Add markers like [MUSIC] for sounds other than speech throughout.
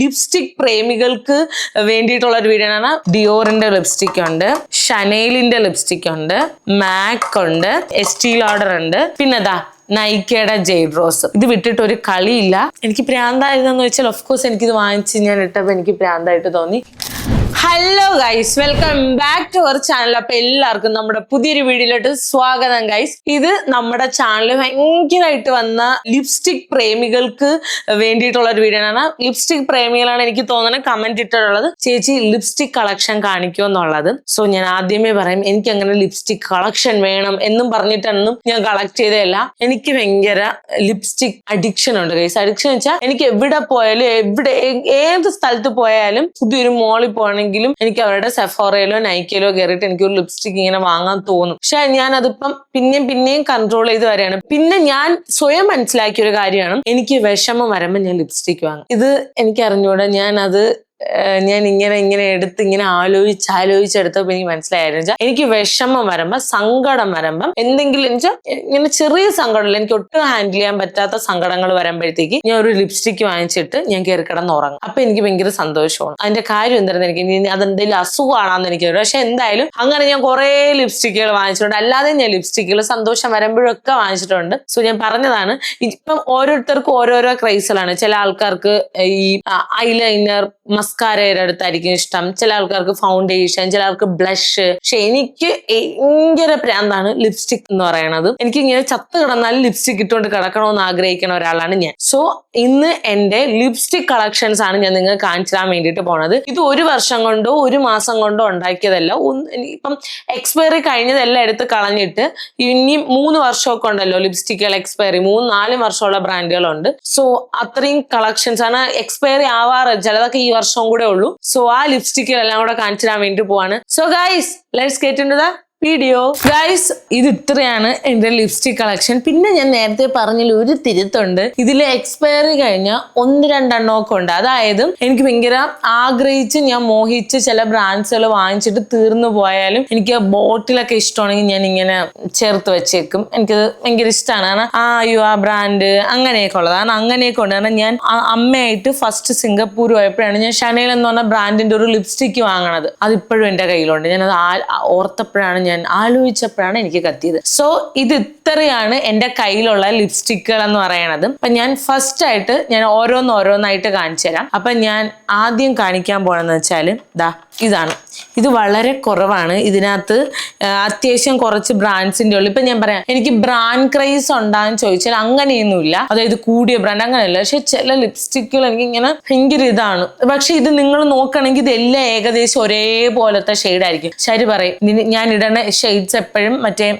Lipstick പ്രേമികൾക്ക് വേണ്ടിയിട്ടുള്ള ഒരു video ആണ്. ഡിയോറിന്റെ ലിപ്സ്റ്റിക് ഉണ്ട് ഷനേലിന്റെ ലിപ്സ്റ്റിക് ഉണ്ട് മാക് ഉണ്ട് എസ്റ്റീ ലോഡർ ഉണ്ട്. പിന്നെ ദാ നൈക്കയുടെ ജെയ്ഡ് റോസ് ഇത് വിട്ടിട്ട് ഒരു കളിയില്ല. എനിക്ക് പ്രാന്തായിരുന്നെന്ന് വെച്ചാൽ ഓഫ് കോഴ്സ് എനിക്കിത് വാങ്ങിച്ച് ഞാൻ ഇട്ടപ്പോൾ എനിക്ക് പ്രാന്തായിട്ട് തോന്നി. Hello guys welcome back to our channel അപ്പൊ എല്ലാവർക്കും നമ്മുടെ പുതിയൊരു വീഡിയോയിലോട്ട് സ്വാഗതം ഗൈസ് ഇത് നമ്മുടെ ചാനൽ ഭയങ്കരമായിട്ട് വന്ന ലിപ്സ്റ്റിക് പ്രേമികൾക്ക് വേണ്ടിയിട്ടുള്ള ഒരു വീഡിയോ ആണ്. ലിപ്സ്റ്റിക് പ്രേമികളാണ് എനിക്ക് തോന്നുന്നത് കമന്റ് ഇട്ടിട്ടുള്ളത്. ചേച്ചി ലിപ്സ്റ്റിക് കളക്ഷൻ കാണിക്കൂ എന്നുള്ളത്. സോ ഞാൻ ആദ്യമേ പറയും എനിക്ക് അങ്ങനെ ലിപ്സ്റ്റിക് കളക്ഷൻ വേണം എന്നും പറഞ്ഞിട്ടൊന്നും ഞാൻ കളക്ട് ചെയ്തതല്ല. എനിക്ക് ഭയങ്കര ലിപ്സ്റ്റിക് അഡിക്ഷൻ ഉണ്ട് ഗൈസ് അഡിക്ഷൻ വെച്ചാൽ എനിക്ക് എവിടെ പോയാലും എവിടെ ഏത് സ്ഥലത്ത് പോയാലും പുതിയൊരു മോളിൽ പോകണമെങ്കിലും എനിക്ക് അവരുടെ സെഫോറയിലോ നൈക്കയിലോ കയറിയിട്ട് എനിക്ക് ഒരു ലിപ്സ്റ്റിക് ഇങ്ങനെ വാങ്ങാൻ തോന്നും. പക്ഷെ ഞാൻ അതിപ്പം പിന്നെയും പിന്നെയും കൺട്രോൾ ചെയ്ത് വരെയാണ് പിന്നെ ഞാൻ സ്വയം മനസ്സിലാക്കിയ ഒരു കാര്യമാണ് എനിക്ക് വിഷമം വരുമ്പോൾ ഞാൻ ലിപ്സ്റ്റിക് വാങ്ങും. ഇത് എനിക്ക് അറിഞ്ഞൂടാ. ഞാൻ അത് ഞാൻ ഇങ്ങനെ ഇങ്ങനെ എടുത്ത് ഇങ്ങനെ ആലോചിച്ച് ആലോചിച്ചെടുത്തപ്പോൾ എനിക്ക് മനസ്സിലായിരുന്നു എനിക്ക് വിഷമം വരുമ്പോ സങ്കടം വരുമ്പം എന്തെങ്കിലും ഇങ്ങനെ ചെറിയ സങ്കടമില്ല എനിക്ക് ഒട്ടും ഹാൻഡിൽ ചെയ്യാൻ പറ്റാത്ത സങ്കടങ്ങൾ വരുമ്പോഴത്തേക്ക് ഞാൻ ഒരു ലിപ്സ്റ്റിക് വാങ്ങിച്ചിട്ട് ഞാൻ കയറി കിടന്ന് ഉറങ്ങും. അപ്പൊ എനിക്ക് ഭയങ്കര സന്തോഷമാണ്. അതിന്റെ കാര്യം എന്തായിരുന്നു എനിക്ക് ഇനി അതെന്തെങ്കിലും അസുഖമാണെന്ന് എനിക്ക്. പക്ഷെ എന്തായാലും അങ്ങനെ ഞാൻ കുറെ ലിപ്സ്റ്റിക്കുകൾ വാങ്ങിച്ചിട്ടുണ്ട്. അല്ലാതെ ഞാൻ ലിപ്സ്റ്റിക്കുകൾ സന്തോഷം വരുമ്പോഴൊക്കെ വാങ്ങിച്ചിട്ടുണ്ട്. സോ ഞാൻ പറഞ്ഞതാണ് ഇപ്പം ഓരോരുത്തർക്കും ഓരോരോ ക്രൈസലാണ് ചില ആൾക്കാർക്ക് ഈ ഐലൈനർ മസ്കാരയുടെ അടുത്തായിരിക്കും ഇഷ്ടം. ചില ആൾക്കാർക്ക് ഫൗണ്ടേഷൻ ചില ആൾക്ക് ബ്ലഷ് പക്ഷെ എനിക്ക് ഭയങ്കര പ്രാന്താണ് ലിപ്സ്റ്റിക് എന്ന് പറയണത്. എനിക്ക് ഇങ്ങനെ ചത്ത് കിടന്നാൽ ലിപ്സ്റ്റിക് ഇട്ടുകൊണ്ട് കിടക്കണമെന്ന് ആഗ്രഹിക്കുന്ന ഒരാളാണ് ഞാൻ. സോ ഇന്ന് എന്റെ ലിപ്സ്റ്റിക് കളക്ഷൻസ് ആണ് ഞാൻ നിങ്ങൾക്ക് കാണിച്ചു തരാൻ വേണ്ടിയിട്ട് പോണത്. ഇത് ഒരു വർഷം കൊണ്ടോ ഒരു മാസം കൊണ്ടോ ഉണ്ടാക്കിയതല്ല. ഇപ്പം എക്സ്പയറി കഴിഞ്ഞതെല്ലാം എടുത്ത് കളഞ്ഞിട്ട് ഇനി മൂന്ന് വർഷമൊക്കെ ഉണ്ടല്ലോ ലിപ്സ്റ്റിക്കുകൾ എക്സ്പയറി മൂന്ന് നാല് വർഷമുള്ള ബ്രാൻഡുകളുണ്ട് സോ അത്രയും കളക്ഷൻസ് ആണ്. എക്സ്പയറി ആവാറ്. ചിലതൊക്കെ ഈ വർഷവും കൂടെ ഉള്ളൂ. സോ ആ ലിപ്സ്റ്റിക്കുകളെല്ലാം കൂടെ കാണിച്ചു തരാൻ വേണ്ടി പോവാണ് so guys let's get the video guys ഇത് ഇത്രയാണ് എന്റെ ലിപ്സ്റ്റിക് കളക്ഷൻ പിന്നെ ഞാൻ നേരത്തെ പറഞ്ഞതിൽ ഒരു തിരുത്തുണ്ട്. ഇതിൽ എക്സ്പയറി കഴിഞ്ഞ ഒന്ന് രണ്ടെണ്ണം ഒക്കെ ഉണ്ട്. അതായത് എനിക്ക് ഭയങ്കര ആഗ്രഹിച്ച് ഞാൻ മോഹിച്ച് ചില ബ്രാൻഡ്സുകൾ വാങ്ങിച്ചിട്ട് തീർന്നു പോയാലും എനിക്ക് ബോട്ടിലൊക്കെ ഇഷ്ടമാണെങ്കിൽ ഞാൻ ഇങ്ങനെ ചേർത്ത് വെച്ചേക്കും. എനിക്കത് ഭയങ്കര ഇഷ്ടമാണ് കാരണം ആ അയ്യോ ആ ബ്രാൻഡ് അങ്ങനെയൊക്കെ ഉള്ളത്. കാരണം അങ്ങനെയൊക്കെ ഉണ്ട്. കാരണം ഞാൻ അമ്മയായിട്ട് ഫസ്റ്റ് സിംഗപ്പൂർ പോയപ്പോഴാണ് ഞാൻ ഷനേൽ എന്ന് പറഞ്ഞ ബ്രാൻഡിന്റെ ഒരു ലിപ്സ്റ്റിക്ക് വാങ്ങണത്. അതിപ്പോഴും എന്റെ കയ്യിലുണ്ട്. ഞാനത് ഓർത്തപ്പോഴാണ് ഞാൻ ആലോചിച്ചപ്പോഴാണ് എനിക്ക് കത്തിയത്. സോ ഇത് ഇത്രയാണ് എന്റെ കയ്യിലുള്ള ലിപ്സ്റ്റിക്കുകൾ എന്ന് പറയണത്. അപ്പൊ ഞാൻ ഫസ്റ്റ് ആയിട്ട് ഞാൻ ഓരോന്ന് ഓരോന്നായിട്ട് കാണിച്ചു തരാം. അപ്പൊ ഞാൻ ആദ്യം കാണിക്കാൻ പോണെന്ന് വെച്ചാൽ ദാ ഇതാണ്. ഇത് വളരെ കുറവാണ്. ഇതിനകത്ത് അത്യാവശ്യം കുറച്ച് ബ്രാൻഡ്സിന്റെ ഉള്ളു. ഇപ്പൊ ഞാൻ പറയാം എനിക്ക് ബ്രാൻഡ് ക്രൈസ് ഉണ്ടാന്ന് ചോദിച്ചാൽ അങ്ങനെയൊന്നുമില്ല. അതായത് കൂടിയ ബ്രാൻഡ് അങ്ങനെയല്ല. പക്ഷെ ചില ലിപ്സ്റ്റിക്കുകൾ എനിക്ക് ഇങ്ങനെ ഭയങ്കര ഇതാണ്. പക്ഷെ ഇത് നിങ്ങൾ നോക്കണമെങ്കിൽ ഇതെല്ലാം ഏകദേശം ഒരേപോലത്തെ ആയിരിക്കും. ശരി പറയും ഞാൻ ഇടണ ഷെയ്ഡ്സ് എപ്പോഴും മറ്റേ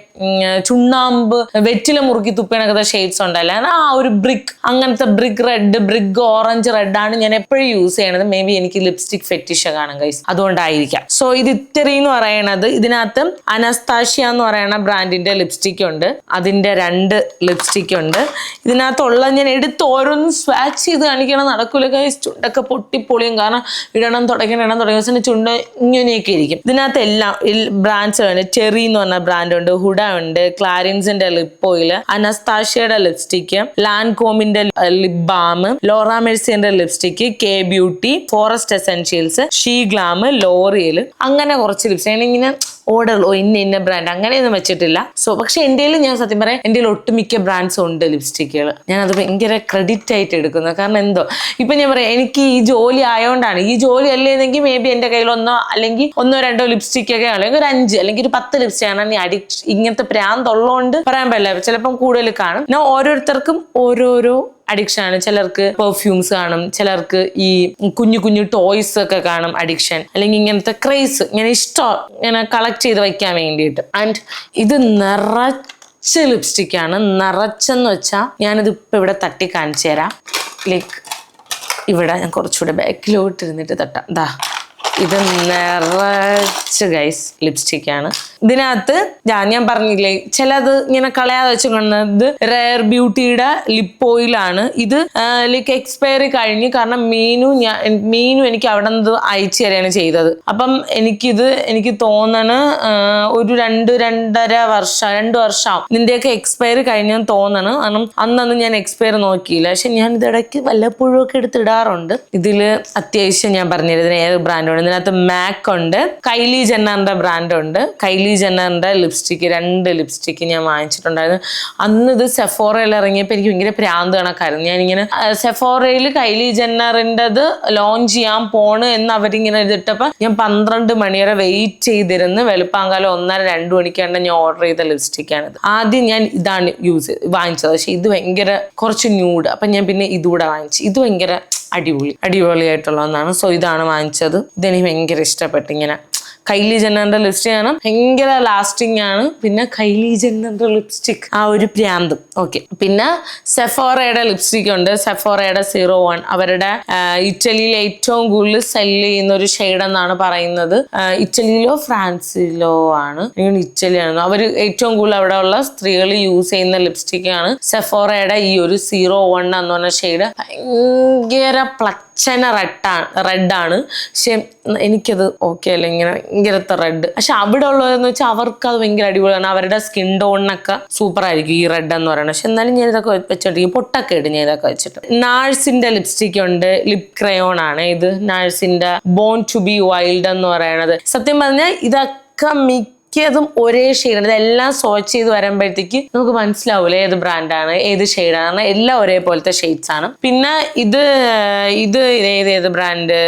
ചുണ്ണാമ്പ് വെറ്റില മുറുക്കി തുപ്പിണക്കത്തെ ഷെയ്ഡ്സ് ഉണ്ടല്ലോ? ആ ഒരു ബ്രിക്ക് അങ്ങനത്തെ brick red brick orange red ആണ് ഞാൻ എപ്പോഴും യൂസ് ചെയ്യണത്. മേ ബി എനിക്ക് ലിപ്സ്റ്റിക് ഫെറ്റിഷ കാണും ഗൈസ് അതുകൊണ്ടായിരിക്കാം. സോ ഇത് ഇത്തിരി എന്ന് പറയണത് ഇതിനകത്ത് അനസ്താഷ്യ എന്ന് പറയുന്ന ബ്രാൻഡിന്റെ ലിപ്സ്റ്റിക് ഉണ്ട്. അതിന്റെ രണ്ട് ലിപ്സ്റ്റിക് ഉണ്ട്. ഇതിനകത്തുള്ള ഞാൻ എടുത്ത് ഓരോന്ന് സ്വാച്ച് ചെയ്ത് കാണിക്കണം. നടക്കൂല ഗൈസ് ചുണ്ടൊക്കെ പൊട്ടിപ്പൊളിയും. കാരണം ഇടണം തുടങ്ങണം ഇടണം തുടങ്ങിയ ചുണ്ട ഇങ്ങനെയൊക്കെ ഇരിക്കും. ഇതിനകത്ത് എല്ലാം ബ്രാൻഡ്സ് ഉണ്ട് ചെറി എന്ന് പറഞ്ഞ ബ്രാൻഡ് ഉണ്ട് ഹുഡ ഉണ്ട് ക്ലാരിൻസിന്റെ ലിപ്പ് ഓയിൽ അനസ്താഷ്യയുടെ ലിപ്സ്റ്റിക് ലാൻകോമിന്റെ lip balm Laura മെഴ്സിന്റെ lipstick K beauty Forest Essentials Sheglam L'Oreal അങ്ങനെ കുറച്ച് ലിപ്സ്റ്റിക് ഇങ്ങനെ ഓർഡർ ഓ ഇന്ന ഇന്ന ബ്രാൻഡ് അങ്ങനെയൊന്നും വെച്ചിട്ടില്ല. സോ പക്ഷെ എന്റെ ഞാൻ സത്യം പറയാം എന്റെ ഒട്ടുമിക്ക ബ്രാൻഡ്സും ഉണ്ട് ലിപ്സ്റ്റിക്കുകൾ ഞാനത് ഭയങ്കര ക്രെഡിറ്റ് ആയിട്ട് എടുക്കുന്നത് കാരണം എന്തോ ഇപ്പൊ ഞാൻ പറയാം എനിക്ക് ഈ ജോലി ആയതുകൊണ്ടാണ് ഈ ജോലി അല്ലേന്നെങ്കിൽ മേ ബി എന്റെ കയ്യിൽ ഒന്നോ അല്ലെങ്കിൽ ഒന്നോ രണ്ടോ ലിപ്സ്റ്റിക് ഒക്കെ അല്ലെങ്കിൽ ഒരു അഞ്ച് അല്ലെങ്കിൽ ഒരു പത്ത് ലിപ്സ്റ്റിക് ആണ് അഡിക്ഷൻ ഇങ്ങനത്തെ പ്രാന്തുള്ളതുകൊണ്ട് പറയാൻ പറ്റില്ല. ചിലപ്പം കൂടുതൽ കാണും. ഞാൻ ഓരോരുത്തർക്കും ഓരോരോ അഡിക്ഷൻ ആണ്. ചിലർക്ക് പെർഫ്യൂംസ് കാണും ചിലർക്ക് ഈ കുഞ്ഞു കുഞ്ഞു ടോയ്സ് ഒക്കെ കാണും അഡിക്ഷൻ അല്ലെങ്കിൽ ഇങ്ങനത്തെ ക്രേസ് ഇങ്ങനെ ഇഷ്ടം ഇങ്ങനെ കളക്ട് ചെയ്ത് വയ്ക്കാൻ വേണ്ടിയിട്ട്. ആൻഡ് ഇത് നിറച്ച് ലിപ്സ്റ്റിക് ആണ്. നിറച്ചെന്ന് വെച്ചാൽ ഞാനിത് ഇപ്പം ഇവിടെ തട്ടി കാണിച്ചു തരാം. ലൈക്ക് ഇവിടെ ഞാൻ കുറച്ചുകൂടെ ബാക്കിലോട്ട് ഇരുന്നിട്ട് തട്ടാം. ദാ ഇത് നിറച്ച് ഗൈസ് ലിപ്സ്റ്റിക് ആണ്. ഇതിനകത്ത് ഞാൻ ഞാൻ പറഞ്ഞില്ലേ ചിലത് ഇങ്ങനെ കളയാതെ വെച്ച് കൊണ്ടത് റെയർ ബ്യൂട്ടിയുടെ ലിപ്പ് ആണ്. ഇത് ലൈക്ക് എക്സ്പയറി കഴിഞ്ഞ്. കാരണം മീനു ഞാൻ മീനു എനിക്ക് അവിടെ നിന്ന് അയച്ചു തരികയാണ് ചെയ്തത്. അപ്പം എനിക്കിത് എനിക്ക് തോന്നണ് ഒരു രണ്ട് രണ്ടര വർഷം രണ്ട് വർഷം നിന്റെയൊക്കെ എക്സ്പയറി കഴിഞ്ഞെന്ന് തോന്നണ്. കാരണം അന്നൊന്നും ഞാൻ എക്സ്പയർ നോക്കിയില്ല. പക്ഷെ ഞാൻ ഇതിടയ്ക്ക് വല്ലപ്പോഴും ഒക്കെ എടുത്തിടാറുണ്ട് ഇതിൽ അത്യാവശ്യം ഞാൻ പറഞ്ഞു തരുന്നത് ഏത് ബ്രാൻഡുണ്ട് ഇതിനകത്ത് മാക്ക് ഉണ്ട്. കൈലി ജെന്നറിന്റെ ബ്രാൻഡ് ഉണ്ട്. കൈലി ജെന്നറിന്റെ ലിപ്സ്റ്റിക്ക് രണ്ട് ലിപ്സ്റ്റിക്ക് ഞാൻ വാങ്ങിച്ചിട്ടുണ്ടായിരുന്നു. അന്ന് ഇത് സെഫോറയിൽ ഇറങ്ങിയപ്പോൾ എനിക്ക് ഭയങ്കര പ്രാന്ത് കണക്കായിരുന്നു. ഞാനിങ്ങനെ സെഫോറയിൽ കൈലി ജെന്നറിന്റെത് ലോഞ്ച് ചെയ്യാൻ പോണ് എന്ന് അവരിങ്ങനെ ഇതിട്ടപ്പോൾ ഞാൻ പന്ത്രണ്ട് മണിവരെ വെയിറ്റ് ചെയ്തിരുന്ന് വെളുപ്പാങ്കാലം ഒന്നര രണ്ട് മണിക്കാണ് ഞാൻ ഓർഡർ ചെയ്ത ലിപ്സ്റ്റിക്കാണിത് ആദ്യം ഞാൻ ഇതാണ് യൂസ് വാങ്ങിച്ചത്. പക്ഷെ ഇത് ഭയങ്കര കുറച്ച് ന്യൂഡ് അപ്പം ഞാൻ പിന്നെ ഇതുകൂടെ വാങ്ങിച്ചു. ഇത് ഭയങ്കര അടിപൊളി അടിപൊളിയായിട്ടുള്ള ഒന്നാണ്. സോ ഇതാണ് വാങ്ങിച്ചത്. ഇതെനിക്ക് ഭയങ്കര ഇഷ്ടപ്പെട്ടു ഇങ്ങനെ കൈലി ജെന്നറിന്റെ ലിപ്സ്റ്റിക് ആണ്. ഭയങ്കര ലാസ്റ്റിംഗ് ആണ്. പിന്നെ കൈലി ജെന്നറിന്റെ ലിപ്സ്റ്റിക് ആ ഒരു പ്രാന്തും. ഓക്കെ പിന്നെ സെഫോറയുടെ ലിപ്സ്റ്റിക് ഉണ്ട്. സെഫോറയുടെ സീറോ വൺ അവരുടെ ഇറ്റലിയിൽ ഏറ്റവും കൂടുതൽ സെൽ ചെയ്യുന്ന ഒരു ഷെയ്ഡ് എന്നാണ് പറയുന്നത്. ഇറ്റലിയിലോ ഫ്രാൻസിലോ ആണ്. ഇറ്റലിയാണ് അവർ ഏറ്റവും കൂടുതൽ അവിടെ ഉള്ള സ്ത്രീകൾ യൂസ് ചെയ്യുന്ന ലിപ്സ്റ്റിക് ആണ്. സെഫോറയുടെ ഈ ഒരു സീറോ വൺ എന്ന് പറഞ്ഞ ഷെയ്ഡ് ഭയങ്കര പ്ലച്ചന റെഡാണ് റെഡാണ്. പക്ഷെ എനിക്കത് ഓക്കെ അല്ല ഇങ്ങനെ ഭയങ്കരത്തെ റെഡ്. പക്ഷെ അവിടെ ഉള്ളവരെന്ന് വെച്ചാൽ അവർക്ക് അത് ഭയങ്കര അടിപൊളിയാണ്. അവരുടെ സ്കിൻ ടോണിനൊക്കെ സൂപ്പർ ആയിരിക്കും ഈ റെഡ് എന്ന് പറയുന്നത്. പക്ഷെ എന്നാലും ഞാൻ ഇതൊക്കെ വെച്ചിട്ടിരിക്കും പൊട്ടൊക്കെ ഇടും ഞാൻ ഇതൊക്കെ വെച്ചിട്ട്. നാഴ്സിന്റെ ലിപ്സ്റ്റിക് ഉണ്ട് ലിപ് ക്രയോൺ ആണ് ഇത്. നാഴ്സിന്റെ ബോൺ ടു ബി വൈൽഡ് എന്ന് പറയുന്നത് സത്യം പറഞ്ഞാൽ ഇതൊക്കെ മിക്കതും ഒരേ ഷെയ്ഡാണ് ഇതെല്ലാം സോച്ച് ചെയ്ത് വരുമ്പോഴത്തേക്ക് നമുക്ക് മനസ്സിലാവൂലേ ഏത് ബ്രാൻഡാണ് ഏത് ഷെയ്ഡാണ് എല്ലാം ഒരേപോലത്തെ ഷെയ്ഡ്സ് ആണ്. പിന്നെ ഇത് ഇത് ഏത് ഏത് ബ്രാൻഡ്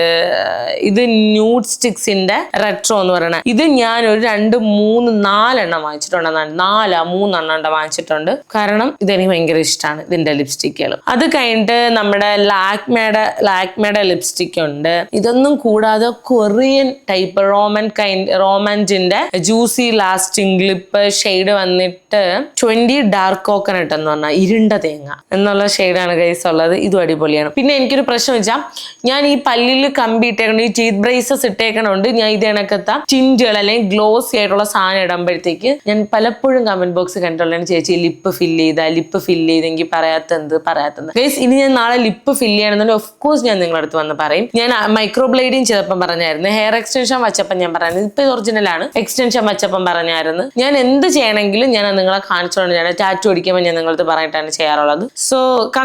ഇത് ന്യൂഡ് സ്റ്റിക്സിന്റെ റെട്രോ എന്ന് പറയുന്നത് ഇത് ഞാൻ ഒരു രണ്ട് മൂന്ന് നാലെണ്ണം വാങ്ങിച്ചിട്ടുണ്ടെന്നാണ് നാലാ മൂന്നെണ്ണം ഉണ്ട് വാങ്ങിച്ചിട്ടുണ്ട്. കാരണം ഇതെനിക്ക് ഭയങ്കര ഇഷ്ടമാണ് ഇതിന്റെ ലിപ്സ്റ്റിക്കുകൾ അത് കഴിഞ്ഞിട്ട് നമ്മുടെ ലാക്മേഡ ലാക്മേഡ ലിപ്സ്റ്റിക് ഉണ്ട്. ഇതൊന്നും കൂടാതെ കൊറിയൻ ടൈപ്പ് റോമൻ കൈൻഡ് റോമൻജിന്റെ ജ്യൂസി ലാസ്റ്റിംഗ് ലിപ്പ് ഷെയ്ഡ് വന്നിട്ട് ട്വന്റി ഡാർക്ക് കോക്കനട്ട് എന്ന് പറഞ്ഞാൽ ഇരുണ്ട തേങ്ങ എന്നുള്ള ഷെയ്ഡാണ് ഗൈസ് ഉള്ളത്. ഇതും അടിപൊളിയാണ്. പിന്നെ എനിക്കൊരു പ്രശ്നം വെച്ചാൽ ഞാൻ ഈ പല്ലിൽ കമ്പി ഇട്ടേക്കണം ഈ ടീത്ത് ബ്രേസസ് ഇട്ടേക്കണുണ്ട് ഞാൻ ഇത് കണക്കത്ത. ടിന്റുകൾ അല്ലെങ്കിൽ ഗ്ലോസി ആയിട്ടുള്ള സാധനം ഇടുമ്പോഴത്തേക്ക് ഞാൻ പലപ്പോഴും കമന്റ് ബോക്സ് കണ്ടിട്ടുള്ളതാണ് ചേച്ചി ലിപ്പ് ഫില്ല് ചെയ്ത ലിപ്പ് ഫില്ല് ചെയ്തെങ്കിൽ പറയാത്തെന്ത് പറയാത്തെന്ത്? ഗൈസ് ഇനി ഞാൻ നാളെ ലിപ്പ് ഫില്ല് ചെയ്യണമെന്നുണ്ടെങ്കിൽ ഓഫ് കോഴ്സ് ഞാൻ നിങ്ങളുടെ അടുത്ത് വന്ന് പറയും. ഞാൻ മൈക്രോ ബ്ലേഡിങ് ചെയ്തപ്പം പറഞ്ഞായിരുന്നു. ഹെയർ എക്സ്റ്റൻഷൻ വെച്ചപ്പം ഞാൻ പറഞ്ഞത് ഇപ്പൊ ഒറിജിനൽ ആണ്. എക്സ്റ്റൻഷൻ വെച്ചപ്പം പറഞ്ഞായിരുന്നു ഞാൻ എന്ത് ചെയ്യണമെങ്കിലും ഞാൻ നിങ്ങളെ കാണിച്ചോണ്ട് ഞാൻ ടാറ്റു അടിക്കുമ്പോൾ ഞാൻ നിങ്ങളത് പറഞ്ഞിട്ടാണ് ചെയ്യാറുള്ളത്. സോ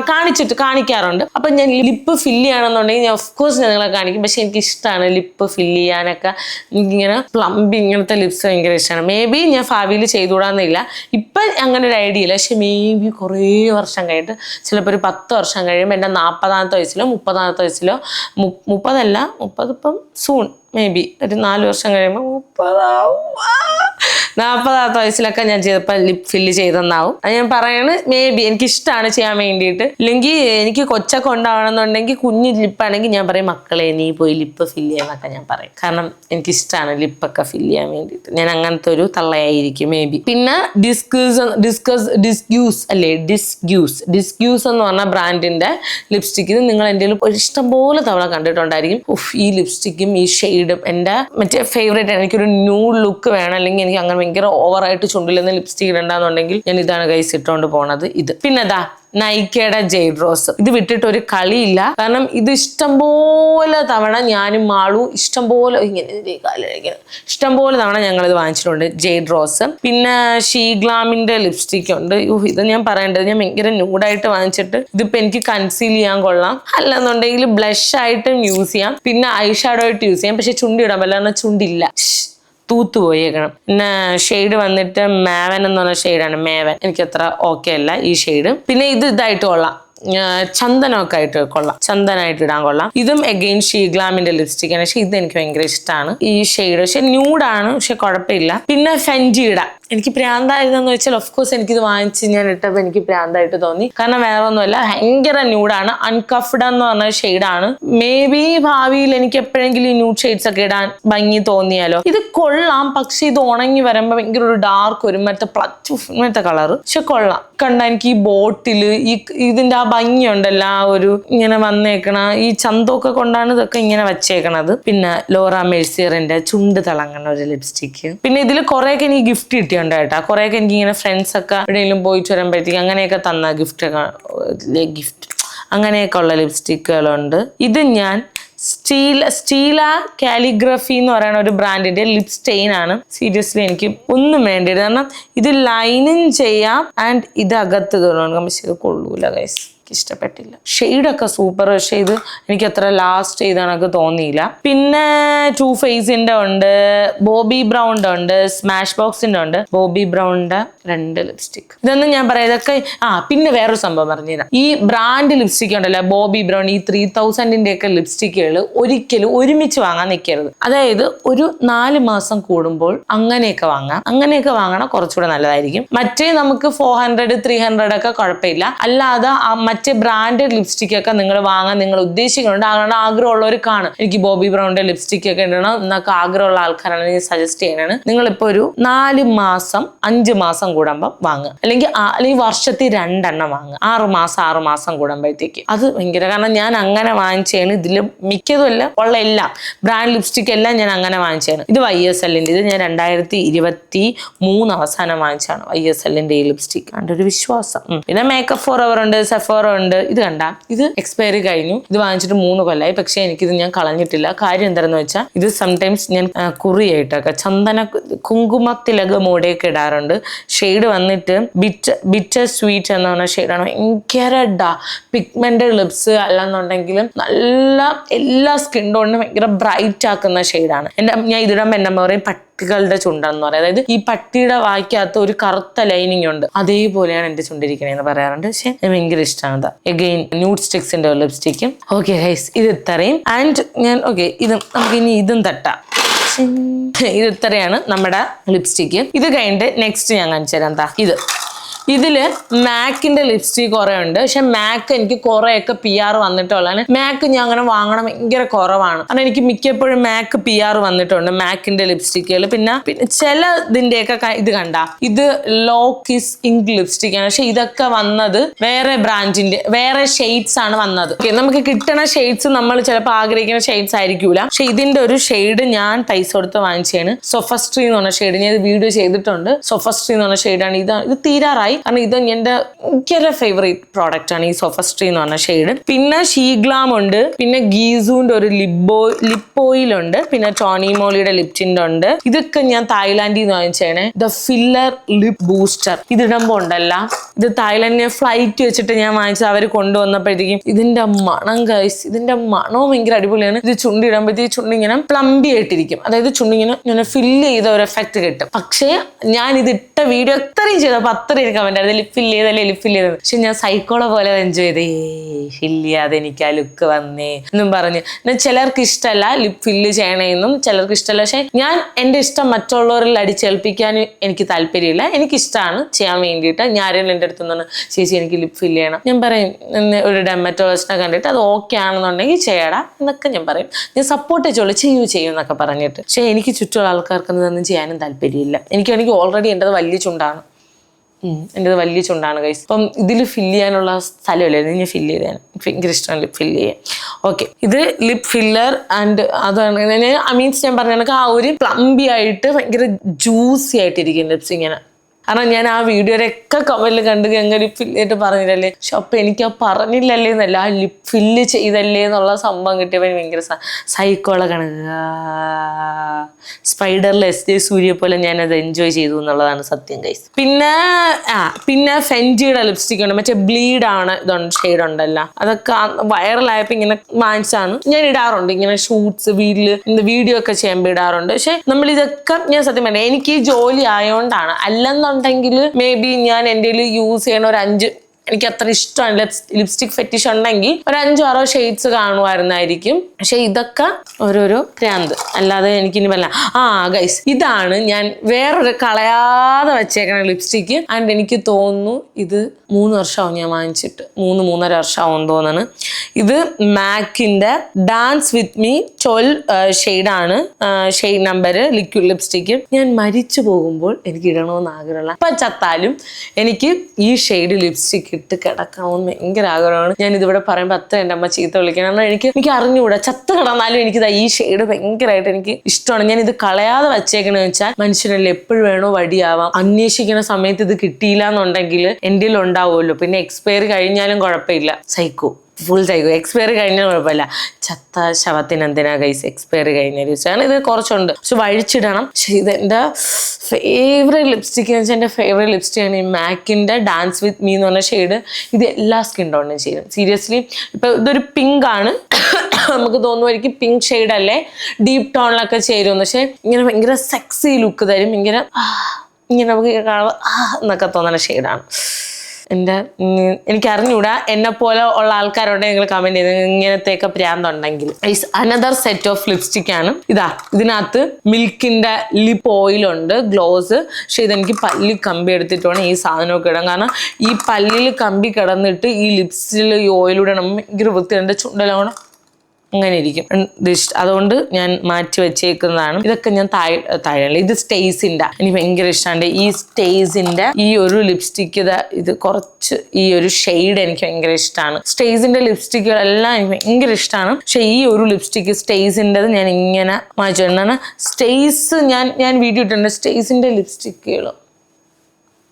കാണിച്ചിട്ട് കാണിക്കാറുണ്ട്. അപ്പൊ ഞാൻ ലിപ്പ് ഫില്ല് ചെയ്യണമെന്നുണ്ടെങ്കിൽ ഞാൻ ഓഫ്കോഴ്സ് ഞാൻ നിങ്ങളെ കാണിക്കും. പക്ഷെ എനിക്ക് ഇഷ്ടമാണ് ലിപ്പ് ഫില്ല് ചെയ്യാനൊക്കെ. ഇങ്ങനെ പ്ലംബ് ഇങ്ങനത്തെ ലിപ്സ് ഭയങ്കര ഇഷ്ടമാണ് മേ ബി ഞാൻ ഭാവിയിൽ ചെയ്തുകൂടാന്നില്ല. ഇപ്പം അങ്ങനെ ഒരു ഐഡിയ ഇല്ല. പക്ഷെ മേ ബി കുറേ വർഷം കഴിഞ്ഞിട്ട് ചിലപ്പോൾ ഒരു പത്ത് വർഷം കഴിയുമ്പോൾ എന്റെ നാൽപ്പതാമത്തെ വയസ്സിലോ മുപ്പതാമത്തെ വയസ്സിലോ മുപ്പതല്ല മുപ്പതിപ്പം സൂൺ മേ ബി ഒരു നാല് വർഷം കഴിയുമ്പോൾ മുപ്പതാവും. നാൽപ്പതാത്ത വയസ്സിലൊക്കെ ഞാൻ ചെയ്തപ്പോൾ ലിപ് ഫില്ല് ചെയ്തെന്നാവും അത് ഞാൻ പറയണ് മേ ബി എനിക്ക് ഇഷ്ടമാണ് ചെയ്യാൻ വേണ്ടിയിട്ട്. ഇല്ലെങ്കിൽ എനിക്ക് കൊച്ചൊക്കെ ഉണ്ടാവണമെന്നുണ്ടെങ്കിൽ കുഞ്ഞ് ലിപ്പാണെങ്കിൽ ഞാൻ പറയും മക്കളെ നീ പോയി ലിപ്പ് ഫില്ല് ചെയ്യാന്നൊക്കെ ഞാൻ പറയും. കാരണം എനിക്ക് ഇഷ്ടമാണ് ലിപ്പൊക്കെ ഫില്ല് ചെയ്യാൻ വേണ്ടിയിട്ട്. ഞാൻ അങ്ങനത്തെ ഒരു തള്ളയായിരിക്കും മേ ബി പിന്നെ ഡിസ്ക്യൂസ് ഡിസ്കസ് ഡിസ്ക്യൂസ് അല്ലേ? ഡിസ്ക്യൂസ് ഡിസ്ക്യൂസ് എന്ന് പറഞ്ഞ ബ്രാൻഡിന്റെ ലിപ്സ്റ്റിക്കിന് നിങ്ങൾ എന്റെ ഇഷ്ടം ഇഷ്ടംപോലെ തവണ കണ്ടിട്ടുണ്ടായിരിക്കും. ഈ ലിപ്സ്റ്റിക്കും ഈ ഷെയ്ഡും എന്റെ മറ്റേ ഫേവറേറ്റ് ആണ്. എനിക്കൊരു ന്യൂ ലുക്ക് വേണം. അല്ലെങ്കിൽ എനിക്ക് അങ്ങനെ ഭയങ്കര ഓവറായിട്ട് ചുണ്ടിലെന്ന് ലിപ്സ്റ്റിക് ഇടണ്ടെന്നുണ്ടെങ്കിൽ ഞാൻ ഇതാണ് കൈസ് ഇട്ടുകൊണ്ട് പോണത്. ഇത്. പിന്നെ ദാ നൈക്കയുടെ ജെയ്ഡ് റോസ്. ഇത് വിട്ടിട്ട് ഒരു കളിയില്ല. കാരണം ഇത് ഇഷ്ടംപോലെ തവണ ഞാനും മാളും ഇഷ്ടംപോലെ ഇങ്ങനെ ഇഷ്ടംപോലെ തവണ ഞങ്ങൾ ഇത് വാങ്ങിച്ചിട്ടുണ്ട് ജെയ്ഡ് റോസ്. പിന്നെ ഷീഗ്ലാമിന്റെ ലിപ്സ്റ്റിക് ഉണ്ട്. ഇത് ഞാൻ പറയേണ്ടത് ഞാൻ ഭയങ്കര ന്യൂഡായിട്ട് വാങ്ങിച്ചിട്ട് ഇതിപ്പോ എനിക്ക് കൺസീൽ ചെയ്യാൻ കൊള്ളാം. അല്ലെന്നുണ്ടെങ്കിൽ ബ്ലഷ് ആയിട്ടും യൂസ് ചെയ്യാം. പിന്നെ ഐ ഷാഡോ ആയിട്ട് യൂസ് ചെയ്യാം. പക്ഷെ ചുണ്ടി ഇടാൻ പറ്റില്ല ചുണ്ടില്ല. തൂത്ത് പോയേക്കണം പിന്നെ ഷെയ്ഡ് വന്നിട്ട് മാവൻ എന്ന് പറഞ്ഞ ഷെയ്ഡാണ് മേവൻ. എനിക്ക് അത്ര ഓക്കെ അല്ല ഈ ഷെയ്ഡ് പിന്നെ ഇത് ഇതായിട്ട് കൊള്ളാം. ചന്ദനമൊക്കെ ആയിട്ട് കൊള്ളാം. ചന്ദനായിട്ട് ഇടാൻ കൊള്ളാം. ഇതും ഷീ ഷീഗ്ലാമിന്റെ ലിപ്സ്റ്റിക് ആണ്. പക്ഷെ ഇത് എനിക്ക് ഭയങ്കര ഇഷ്ടമാണ് ഈ ഷെയ്ഡ് പക്ഷെ ന്യൂഡാണ് പക്ഷെ കുഴപ്പമില്ല. പിന്നെ ഫെൻജിയുടെ എനിക്ക് പ്രാന്തായിരുന്നെന്ന് വെച്ചാൽ ഓഫ് കോഴ്സ് എനിക്കിത് വാങ്ങിച്ച് ഞാൻ ഇട്ടപ്പോൾ എനിക്ക് പ്രാന്തായിട്ട് തോന്നി. കാരണം വേറെ ഒന്നുമല്ല ഭയങ്കര ന്യൂഡാണ് അൺകഫ്ഡ് എന്ന് പറഞ്ഞ ഷെയ്ഡാണ് മേ ബി ഭാവിയിൽ എനിക്ക് എപ്പോഴെങ്കിലും ഈ ന്യൂഡ് ഷെയ്ഡ്സ് ഒക്കെ ഇടാൻ ഭംഗി തോന്നിയാലോ. ഇത് കൊള്ളാം. പക്ഷെ ഇത് ഉണങ്ങി വരുമ്പോൾ ഭയങ്കര ഒരു ഡാർക്ക് ഒരു മറ്റേ പ്ലച്ച് മറ്റേ കളർ പക്ഷെ കൊള്ളാം. കണ്ട എനിക്ക് ഈ ബോട്ടിൽ ഈ ഇതിന്റെ ആ ഭംഗിയുണ്ടല്ലോ ആ ഒരു ഇങ്ങനെ വന്നേക്കണ ഈ ചന്തൊക്കെ കൊണ്ടാണ് ഇതൊക്കെ ഇങ്ങനെ വെച്ചേക്കണത്. പിന്നെ ലോറ മെഴ്സിയറിന്റെ ചുണ്ട് തിളങ്ങണ ഒരു ലിപ്സ്റ്റിക്ക് പിന്നെ ഇതിൽ കുറേയൊക്കെ എനിക്ക് ഗിഫ്റ്റ് കിട്ടിയുണ്ട് കേട്ടോ. കുറേയൊക്കെ എനിക്ക് ഇങ്ങനെ ഫ്രണ്ട്സ് ഒക്കെ എവിടെയെങ്കിലും പോയിട്ട് വരുമ്പോഴത്തേക്ക് അങ്ങനെയൊക്കെ തന്ന ഗിഫ്റ്റ് ഗിഫ്റ്റ് അങ്ങനെയൊക്കെ ഉള്ള ലിപ്സ്റ്റിക്കുകളുണ്ട് ഇത് ഞാൻ സ്റ്റീൽ സ്റ്റീല കാലിഗ്രഫി എന്ന് പറയുന്ന ഒരു ബ്രാൻഡിന്റെ ലിപ് സ്റ്റെയിൻ ആണ്. സീരിയസ്ലി എനിക്ക് ഒന്നും വേണ്ടിയത് കാരണം ഇത് ലൈനിങ് ചെയ്യാം ആൻഡ് ഇത് അകത്ത് കയറണം പക്ഷെ കൊള്ളൂല ഗൈസ് ഇഷ്ടപ്പെട്ടില്ല ഷെയ്ഡൊക്കെ സൂപ്പർ പക്ഷെ ഇത് എനിക്ക് അത്ര ലാസ്റ്റ് ചെയ്ത് തോന്നിയില്ല. പിന്നെ ടു ഫേസിന്റെ ഉണ്ട് ബോബി ബ്രൗണിന്റെ ഉണ്ട് സ്മാഷ് ബോക്സിന്റെ ഉണ്ട്. ബോബി ബ്രൗണിന്റെ രണ്ട് ലിപ്സ്റ്റിക് ഇതൊന്നും ഞാൻ പറയാം ഇതൊക്കെ ആ പിന്നെ വേറൊരു സംഭവം പറഞ്ഞുതരാം. ഈ ബ്രാൻഡ് ലിപ്സ്റ്റിക് ഉണ്ടല്ലോ ബോബി ബ്രൗൺ ഈ ത്രീ തൗസൻഡിന്റെ ഒക്കെ ലിപ്സ്റ്റിക്കുകൾ ഒരിക്കലും ഒരുമിച്ച് വാങ്ങാൻ നിൽക്കരുത് അതായത് ഒരു നാല് മാസം കൂടുമ്പോൾ അങ്ങനെയൊക്കെ വാങ്ങാം. അങ്ങനെയൊക്കെ വാങ്ങണം കുറച്ചുകൂടെ നല്ലതായിരിക്കും. മറ്റേ നമുക്ക് ഫോർ ഹൺഡ്രഡ് ത്രീ ഹൺഡ്രഡ് ഒക്കെ കുഴപ്പമില്ല. അല്ലാതെ ആ മറ്റേ ബ്രാൻഡഡ് ലിപ്സ്റ്റിക് ഒക്കെ നിങ്ങൾ വാങ്ങാൻ നിങ്ങൾ ഉദ്ദേശിക്കുന്നുണ്ട്. അങ്ങനെ ആഗ്രഹമുള്ളവർ കാണും എനിക്ക് ബോബി ബ്രൗണിന്റെ ലിപ്സ്റ്റിക് ഒക്കെ ഇടണം എന്നൊക്കെ ആഗ്രഹമുള്ള ആൾക്കാരാണ് ഞാൻ സജസ്റ്റ് ചെയ്യണത് നിങ്ങളിപ്പോ ഒരു നാല് മാസം അഞ്ച് മാസം കൂടുമ്പോൾ വാങ്ങുക. അല്ലെങ്കിൽ അല്ലെങ്കിൽ വർഷത്തിൽ രണ്ടെണ്ണം വാങ്ങുക. ആറ് മാസം ആറ് മാസം കൂടുമ്പോഴത്തേക്ക്. അത് ഭയങ്കര കാരണം ഞാൻ അങ്ങനെ വാങ്ങിച്ചാണ്. ഇതിൽ മിക്കതുമല്ല ഉള്ള എല്ലാം. ബ്രാൻഡ് ലിപ്സ്റ്റിക് എല്ലാം ഞാൻ അങ്ങനെ വാങ്ങിച്ചാണ്. ഇത് വൈ എസ് എല്ലിന്റെ ഇത് ഞാൻ രണ്ടായിരത്തി ഇരുപത്തി മൂന്ന് അവസാനം വാങ്ങിച്ചാണ് വൈ എസ് എല്ലിന്റെ ഈ ലിപ്സ്റ്റിക് അതിന്റെ ഒരു വിശ്വാസം. പിന്നെ മേക്കപ്പ് ഫോർ അവർ ഉണ്ട് സെഫോറ ഉണ്ട്. ഇത് കണ്ട ഇത് എക്സ്പയറി കഴിഞ്ഞു. ഇത് വാങ്ങിച്ചിട്ട് മൂന്ന് കൊല്ലമായി പക്ഷേ എനിക്കിത് ഞാൻ കളഞ്ഞിട്ടില്ല. കാര്യം എന്താണെന്ന് വെച്ചാൽ ഇത് സംടൈംസ് ഞാൻ കുറിയായിട്ടൊക്കെ ചന്ദന കുങ്കുമത്തിലക മോടെയൊക്കെ ഇടാറുണ്ട്. ഷെയ്ഡ് വന്നിട്ട് ബിറ്റ് ബിറ്റർ സ്വീറ്റ് എന്ന് പറഞ്ഞ ഷെയ്ഡാണ് ഭയങ്കര ഡാ. പിഗ്മെന്റഡ് ലിപ്സ് അല്ലെന്നുണ്ടെങ്കിലും നല്ല എല്ലാ സ്കിൻ ടോണിനും ഭയങ്കര ബ്രൈറ്റ് ആക്കുന്ന ഷെയ്ഡാണ് എന്റെ ഞാൻ ഇതിടുമ്പോൾ എന്റെ പറയും പട്ടികളുടെ ചുണ്ടെന്ന് പറയും. അതായത് ഈ പട്ടിയുടെ വായിക്കകത്ത് ഒരു കറുത്ത ലൈനിങ് ഉണ്ട്. അതേപോലെയാണ് എന്റെ എന്റെ ചുണ്ടിരിക്കണേന്ന് പറയാറുണ്ട്. പക്ഷെ ഭയങ്കര ഇഷ്ടമാണ് എഗെയിൻ ന്യൂഡ് സ്റ്റിക്സിന്റെ ലിപ്സ്റ്റിക്കും ഓക്കെ ഹൈസ് ഇത് ഇത്രയും. ആൻഡ് ഞാൻ ഓക്കെ ഇത് നമുക്ക് ഇനി ഇതും തട്ടാം. ഇത് ഇത്രയാണ് നമ്മുടെ ലിപ്സ്റ്റിക്ക് ഇത് കഴിഞ്ഞിട്ട് നെക്സ്റ്റ് ഞാൻ കാണിച്ചു തരാം. ഇത്. ഇതിൽ മാക്കിന്റെ ലിപ്സ്റ്റിക് കുറെ ഉണ്ട്. പക്ഷെ മാക്ക് എനിക്ക് കുറെയൊക്കെ പി ആർ വന്നിട്ടുള്ളതാണ്. മാക്ക് ഞാൻ അങ്ങനെ വാങ്ങണം ഭയങ്കര കുറവാണ്. കാരണം എനിക്ക് മിക്കപ്പോഴും മാക്ക് പി ആർ വന്നിട്ടുണ്ട് മാക്കിന്റെ ലിപ്സ്റ്റിക്കുകൾ പിന്നെ പിന്നെ ചില ഇതിന്റെയൊക്കെ ക- ഇത് കണ്ട ഇത് ലോ കിസ് ഇങ്ക് ലിപ്സ്റ്റിക് ആണ്. പക്ഷെ ഇതൊക്കെ വന്നത് വേറെ ബ്രാൻഡിന്റെ വേറെ ഷെയ്ഡ്സ് ആണ് വന്നത്. നമുക്ക് കിട്ടണ ഷെയ്ഡ്സ് നമ്മൾ ചിലപ്പോൾ ആഗ്രഹിക്കുന്ന ഷെയ്ഡ്സ് ആയിരിക്കൂല. പക്ഷെ ഇതിന്റെ ഒരു ഷെയ്ഡ് ഞാൻ പൈസ കൊടുത്ത് വാങ്ങിച്ചാണ് സൊഫസ്ട്രി എന്ന് പറഞ്ഞ ഷെയ്ഡ് ഞാൻ ഇത് വീഡിയോ ചെയ്തിട്ടുണ്ട്. സൊഫസ്ട്രി എന്ന് പറഞ്ഞ ഷെയ്ഡാണ് ഇത് ഇത് തീരാറായി. കാരണം ഇത് എന്റെ ഭയങ്കര ഫേവറേറ്റ് പ്രോഡക്റ്റ് ആണ് ഈ സോഫസ്ട്രീ എന്ന് പറഞ്ഞ ഷെയ്ഡ് പിന്നെ ഷീഗ്ലാം ഉണ്ട് പിന്നെ ഗീസൂന്റെ ഒരു ലിബോ ലിപ്പോയിൽ ഉണ്ട് പിന്നെ ടോണി മോളിയുടെ ലിപ്റ്റിന്റെ ഉണ്ട്. ഇതൊക്കെ ഞാൻ തായ്ലാൻഡിൽ നിന്ന് വാങ്ങിച്ചേണേ ദ ഫില്ലർ ലിപ് ബൂസ്റ്റർ ഇതിടുമ്പോ ഉണ്ടല്ല. ഇത് തായ്ലൻഡിനെ ഫ്ലൈറ്റ് വെച്ചിട്ട് ഞാൻ വാങ്ങിച്ച അവർ കൊണ്ടുവന്നപ്പോഴത്തേക്കും ഇതിന്റെ മണം കൈസ് ഇതിന്റെ മണവും ഭയങ്കര അടിപൊളിയാണ്. ഇത് ചുണ്ടിടുമ്പോഴത്തേക്ക് ചുണ്ടി ഇങ്ങനെ പ്ലംബി ആയിട്ടിരിക്കും അതായത് ചുണ്ടിങ്ങനെ ഇങ്ങനെ ഫില്ല് ചെയ്ത ഒരു എഫക്റ്റ് കിട്ടും. പക്ഷേ ഞാൻ ഇത് ഇട്ട വീഡിയോ അത്രയും ചെയ്തപ്പോൾ അത്രയും കമന്റ് ആയിരുന്നു. ലിപ്പ് ഫില്ല് ചെയ്തല്ലേ ലിപ്പ് ഫില്ല് ചെയ്തത് പക്ഷെ ഞാൻ സൈക്കോളെ പോലെ എൻജോയ് ചെയ്തേ ഫില്ല് ചെയ്യാതെ എനിക്ക് ആ ലുക്ക് വന്നേ എന്നും പറഞ്ഞ്. എന്നാൽ ചിലർക്ക് ഇഷ്ടമല്ല ലിപ് ഫില്ല് ചെയ്യണമെന്നും ചിലർക്ക് ഇഷ്ടമല്ല. പക്ഷെ ഞാൻ എന്റെ ഇഷ്ടം മറ്റുള്ളവരിൽ അടിച്ചേൽപ്പിക്കാൻ എനിക്ക് താല്പര്യമില്ല. എനിക്ക് ഇഷ്ടമാണ് ചെയ്യാൻ വേണ്ടിയിട്ട്. ഞാൻ എന്റെ അടുത്ത് നിന്ന് ചേച്ചി എനിക്ക് ലിപ്പ് ഫില്ല് ചെയ്യണം. ഞാൻ പറയും ഒരു ഡെമറ്റോളജിനെ കണ്ടിട്ട് അത് ഓക്കെ ആണെന്നുണ്ടെങ്കിൽ ചെയ്യടാ എന്നൊക്കെ ഞാൻ പറയും. ഞാൻ സപ്പോർട്ട് ചെയ്യോളൂ ചെയ്യൂ ചെയ്യൂ എന്നൊക്കെ പറഞ്ഞിട്ട്. പക്ഷേ എനിക്ക് ചുറ്റുള്ള ആൾക്കാർക്ക് ഇതൊന്നും ചെയ്യാനും താല്പര്യമില്ല. എനിക്കാണെങ്കിൽ ഓൾറെഡി എന്റെത് വലിയ ചുണ്ടാണ്. എന്റെ വലിയ ചുണ്ടാണ് കൈസ് അപ്പം ഇതിൽ ഫില്ല് ചെയ്യാനുള്ള സ്ഥലമില്ലായിരുന്നു ഞാൻ ഫില്ല് എനിക്ക് ഭയങ്കര ഇഷ്ടമാണ് ലിപ്പ് ഫില്ല് ചെയ്യാൻ. ഓക്കെ ഇത് ലിപ്പ് ഫില്ലർ ആൻഡ് അതാണ്. ഐ മീൻസ് ഞാൻ പറഞ്ഞ കണക്ക് ആ ഒരു പ്ലംബി ആയിട്ട് ഭയങ്കര ജ്യൂസി ആയിട്ടിരിക്കും ലിപ്സ് ഇങ്ങനെ. കാരണം ഞാൻ ആ വീഡിയോയിലൊക്കെ കമന്റിൽ കണ്ട് ഞങ്ങൾ ലിപ്പ് ഫില്ല് ചെയ്തിട്ട് പറഞ്ഞില്ലല്ലേ? പക്ഷെ അപ്പം എനിക്ക് ആ പറഞ്ഞില്ലല്ലേ എന്നല്ല ആ ലിപ്പ് ഫില്ല് ചെയ്തല്ലേ എന്നുള്ള സംഭവം കിട്ടിയപ്പോൾ എനിക്ക് ഭയങ്കര സൈക്കോള കണക്ക്. സ്പൈഡറിൽ എസ് ജെ സൂര്യ പോലെ ഞാൻ അത് എൻജോയ് ചെയ്തു എന്നുള്ളതാണ് സത്യം കൈസ് പിന്നെ ആ പിന്നെ ഫെൻജിയുടെ ലിപ്സ്റ്റിക് ഉണ്ട്. മറ്റേ ബ്ലീഡ് ആണ്. ഇതുണ്ട് ഷെയ്ഡ് ഉണ്ടല്ലോ. അതൊക്കെ വൈറലായപ്പോൾ ഇങ്ങനെ വാങ്ങിച്ചാണ് ഞാൻ ഇടാറുണ്ട്. ഇങ്ങനെ ഷൂട്ട്സ് വീട്ടിൽ വീഡിയോ ഒക്കെ ചെയ്യുമ്പോൾ ഇടാറുണ്ട്. പക്ഷെ നമ്മൾ ഇതൊക്കെ ഞാൻ സത്യം പറഞ്ഞു എനിക്ക് ഈ ജോലി ആയതുകൊണ്ടാണ് അല്ലെന്നുണ്ടെങ്കിൽ മേ ബി ഞാൻ എന്റെ യൂസ് ചെയ്യണ ഒരു അഞ്ച് എനിക്ക് അത്ര ഇഷ്ടമാണ് ലിപ്സ്റ്റിക് ഫെറ്റിഷ് ഉണ്ടെങ്കിൽ ഒരു അഞ്ചോ ആറോ ഷെയ്ഡ്സ് കാണുമായിരുന്നായിരിക്കും. പക്ഷെ ഇതൊക്കെ ഓരോരോ ഭ്രാന്ത് അല്ലാതെ എനിക്കിനി വല്ല ആ ഗൈസ് ഇതാണ് ഞാൻ വേറൊരു കളയാതെ വെച്ചേക്കണ ലിപ്സ്റ്റിക്ക് ആൻഡ് എനിക്ക് തോന്നുന്നു ഇത് മൂന്ന് വർഷമാവും ഞാൻ വാങ്ങിച്ചിട്ട്. മൂന്ന് മൂന്നര വർഷമാവും തോന്നുന്നു ഇത് മാക്കിന്റെ ഡാൻസ് വിത്ത് മീ ട്വൽവ് ഷെയ്ഡാണ് ഷെയ്ഡ് നമ്പർ ലിക്വിഡ് ലിപ്സ്റ്റിക്ക് ഞാൻ മരിച്ചു പോകുമ്പോൾ എനിക്ക് ഇടണമെന്ന് ആഗ്രഹമുള്ള അപ്പം ചത്താലും എനിക്ക് ഈ ഷെയ്ഡ് ലിപ്സ്റ്റിക് ഇട്ട് കിടക്കണമെന്ന് ഭയങ്കര ആഗ്രഹമാണ്. ഞാൻ ഇതിവിടെ പറയുമ്പോൾ അത്ര എന്റെ അമ്മ ചീത്ത വിളിക്കണം. കാരണം എനിക്ക് എനിക്ക് അറിഞ്ഞുകൂടാ. ചത്ത് കിടന്നാലും എനിക്ക് ഈ ഷെയ്ഡ് ഭയങ്കരമായിട്ട് എനിക്ക് ഇഷ്ടമാണ്. ഞാൻ ഇത് കളയാതെ വച്ചേക്കണെന്ന് വെച്ചാൽ മനുഷ്യനല്ലേ എപ്പോഴും വേണോ വടിയാവാം അന്വേഷിക്കുന്ന സമയത്ത് ഇത് കിട്ടിയില്ല എന്നുണ്ടെങ്കിൽ എന്റെ ഉണ്ടാവുമല്ലോ പിന്നെ എക്സ്പയർ കഴിഞ്ഞാലും കുഴപ്പമില്ല. സൈക്കോ. ഫുൾ സൈക്കോ എക്സ്പയറി കഴിഞ്ഞാൽ കുഴപ്പമില്ല. ചത്ത ശവത്തിന് എന്തിനാ ഗൈസ് എക്സ്പയറി കഴിഞ്ഞ കാരണം ഇത് കുറച്ചുണ്ട്. പക്ഷെ വഴിച്ചിടണം. പക്ഷെ ഇത് എന്റെ ഫേവറേറ്റ് ലിപ്സ്റ്റിക് എന്ന് വെച്ചാൽ എന്റെ ഫേവറേറ്റ് ലിപ്സ്റ്റിക് ആണ് ഈ മാക്കിന്റെ ഡാൻസ് വിത്ത് മീ എന്ന് പറഞ്ഞ ഷെയ്ഡ് ഇത് എല്ലാ സ്കിൻ ടോണിനും ചെയ്യും. സീരിയസ്ലി ഇപ്പം ഇതൊരു പിങ്ക് ആണ്. നമുക്ക് തോന്നുമായിരിക്കും പിങ്ക് ഷെയ്ഡ് അല്ലേ? ഡീപ്പ് ടോണിലൊക്കെ ചേരുമെന്ന്. പക്ഷെ ഇങ്ങനെ ഭയങ്കര സെക്സി ലുക്ക് തരും. ഇങ്ങനെ ഇങ്ങനെ നമുക്ക് കാണുമ്പോൾ ആ എന്നൊക്കെ തോന്നുന്ന ഷെയ്ഡാണ് എന്റെ ഉം, എനിക്ക് അറിഞ്ഞൂടാ എന്നെ പോലെ ഉള്ള ആൾക്കാരോട് നിങ്ങൾ കമന്റ് ചെയ്ത് ഇങ്ങനത്തെയൊക്കെ പ്രാന്തുണ്ടെങ്കിൽ. അനദർ സെറ്റ് ഓഫ് ലിപ്സ്റ്റിക് ആണ്. ഇതാ ഇതിനകത്ത് മിൽക്കിന്റെ ലിപ്പ് ഓയിൽ ഉണ്ട് ഗ്ലോസ്. പക്ഷെ ഇതെനിക്ക് പല്ലി കമ്പി എടുത്തിട്ട് വേണം ഈ സാധനമൊക്കെ ഇടാൻ. കാരണം ഈ പല്ലിൽ കമ്പി കിടന്നിട്ട് ഈ ലിപ്സ്റ്റിൽ ഈ ഓയിലൂടെ ഭയങ്കര വൃത്തി എന്റെ ചുണ്ടലോണം അങ്ങനെ ഇരിക്കും അതുകൊണ്ട് ഞാൻ മാറ്റി വെച്ചേക്കുന്നതാണ്. ഇതൊക്കെ ഞാൻ താഴെ താഴെയുള്ള ഇത് സ്റ്റേസിന്റെ എനിക്ക് ഭയങ്കര ഇഷ്ടമാണ് ഈ സ്റ്റേസിന്റെ ഈ ഒരു ലിപ്സ്റ്റിക്ക് ഇത് കുറച്ച് ഈ ഒരു ഷെയ്ഡ് എനിക്ക് ഭയങ്കര ഇഷ്ടമാണ് സ്റ്റേസിന്റെ ലിപ്സ്റ്റിക്കുകളെല്ലാം എനിക്ക് ഭയങ്കര ഇഷ്ടമാണ് പക്ഷെ ഈ ഒരു ലിപ്സ്റ്റിക്ക് സ്റ്റേസിന്റെത് ഞാൻ ഇങ്ങനെ മാറ്റിയിട്ടാണ് സ്റ്റേസ് ഞാൻ ഞാൻ വീഡിയോ ഇട്ടിട്ടുണ്ട്. സ്റ്റേസിന്റെ ലിപ്സ്റ്റിക്കുകൾ